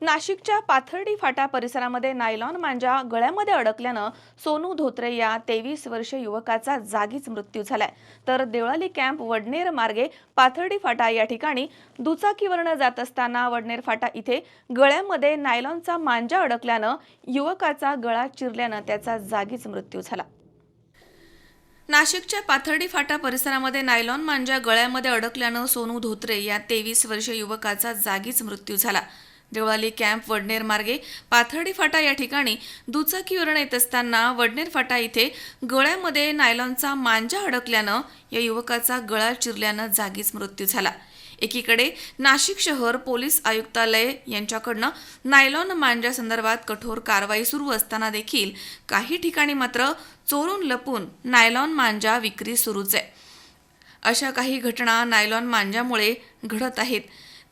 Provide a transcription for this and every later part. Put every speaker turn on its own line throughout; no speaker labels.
नाशिकच्या पाथर्डी फाटा परिसरामध्ये नायलॉन मांजा गळ्यामध्ये अडकल्यानं सोनू धोत्रे या तेवीस वर्षीय युवकाचा जागीच मृत्यू झालाय. तर देवळाली कॅम्प वडनेर मार्गे पाथर्डी फाटा या ठिकाणी दुचाकीवरनं जात असताना वडनेर फाटा इथे गळ्यामध्ये नायलॉनचा मांजा अडकल्यानं युवकाचा गळा चिरल्यानं त्याचा जागीच मृत्यू झाला. नाशिकच्या पाथर्डी फाटा परिसरामध्ये नायलॉन मांजा गळ्यामध्ये अडकल्यानं सोनू धोत्रे या तेवीस वर्षीय युवकाचा जागीच मृत्यू झाला. देवळाली कॅम्प वडनेर मार्गे पाथर्डी फाटा या ठिकाणी दुचाकीवरून येत असताना वडनेर फाटा इथे गळ्यामध्ये नायलॉनचा मांजा अडकल्यानं या युवकाचा गळा चिरल्यानं जागीच मृत्यू झाला. एकीकडे नाशिक शहर पोलीस आयुक्तालय यांच्याकडनं नायलॉन मांजा संदर्भात कठोर कारवाई सुरू असताना देखील काही ठिकाणी मात्र चोरून लपून नायलॉन मांजा विक्री सुरूच आहे. अशा काही घटना नायलॉन मांजामुळे घडत आहेत.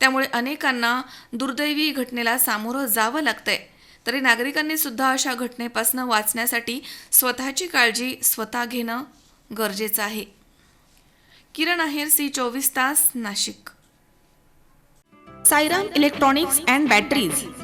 त्यामुळे अनेकांना दुर्दैवी घटनेला सामोरं जावं लागतंय. तरी नागरिकांनी सुद्धा अशा घटनेपासून वाचण्यासाठी स्वतःची काळजी स्वतः घेणं गरजेचं आहे. किरण आहेर सी चोवीस तास Nashik. Sairam electronics and batteries.